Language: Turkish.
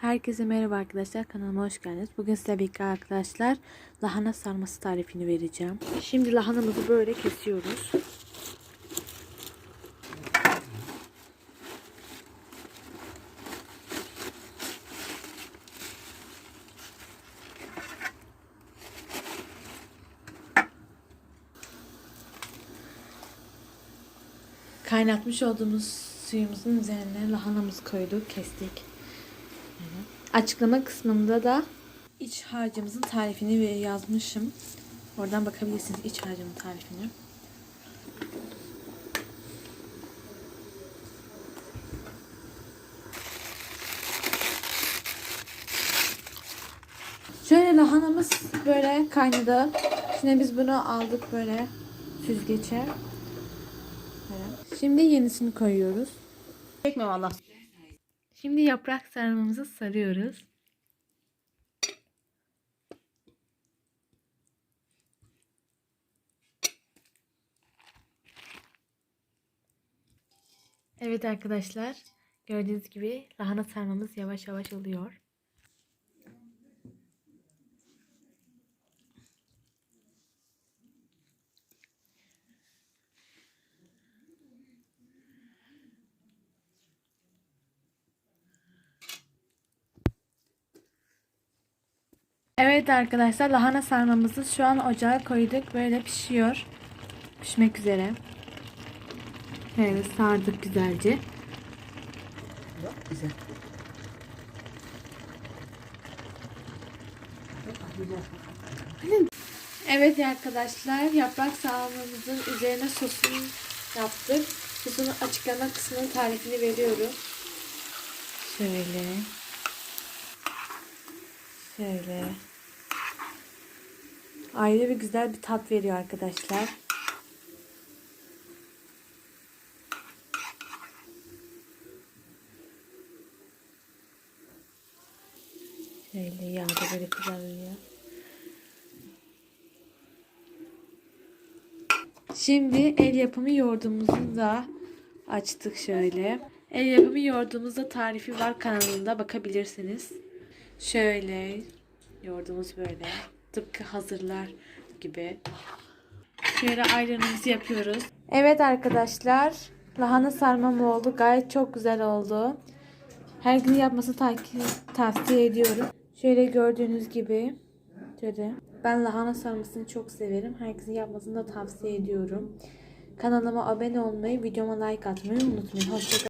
Herkese merhaba arkadaşlar kanalıma hoş geldiniz. Bugün size birlikte arkadaşlar lahana sarması tarifini vereceğim. Şimdi lahanamızı böyle kesiyoruz. Kaynatmış olduğumuz suyumuzun üzerine lahanamızı koyduk, kestik. Açıklama kısmında da iç harcımızın tarifini yazmışım. Oradan bakabilirsiniz iç harcımın tarifini. Şöyle lahanamız böyle kaynadı. Şimdi biz bunu aldık böyle süzgece. Böyle. Şimdi yenisini koyuyoruz. Çekme valla. Şimdi yaprak sarmamızı sarıyoruz. Evet arkadaşlar, gördüğünüz gibi lahana sarmamız yavaş yavaş oluyor. Evet arkadaşlar lahana sarmamızı şu an ocağa koyduk. Böyle pişiyor. Pişmek üzere. Böyle sardık güzelce. Güzel. Evet arkadaşlar yaprak sarmamızın üzerine sosunu yaptık. Sosunu açıklama kısmının tarifini veriyorum. Şöyle. Şöyle. Ayrı bir güzel bir tat veriyor arkadaşlar. Şöyle yağda böyle kızarıyor. Şimdi el yapımı yoğurdumuzu da açtık şöyle. El yapımı yoğurdumuzda tarifi var kanalında bakabilirsiniz. Şöyle yoğurdumuz böyle tıpkı hazırlar gibi. Şöyle ayranımızı yapıyoruz. Evet arkadaşlar lahana sarmam oldu. Gayet çok güzel oldu. Her gün yapmasını ta- tavsiye ediyorum. Şöyle gördüğünüz gibi şöyle. Ben lahana sarmasını çok severim. Herkesin yapmasını da tavsiye ediyorum. Kanalıma abone olmayı, videoma like atmayı unutmayın. Hoşçakalın.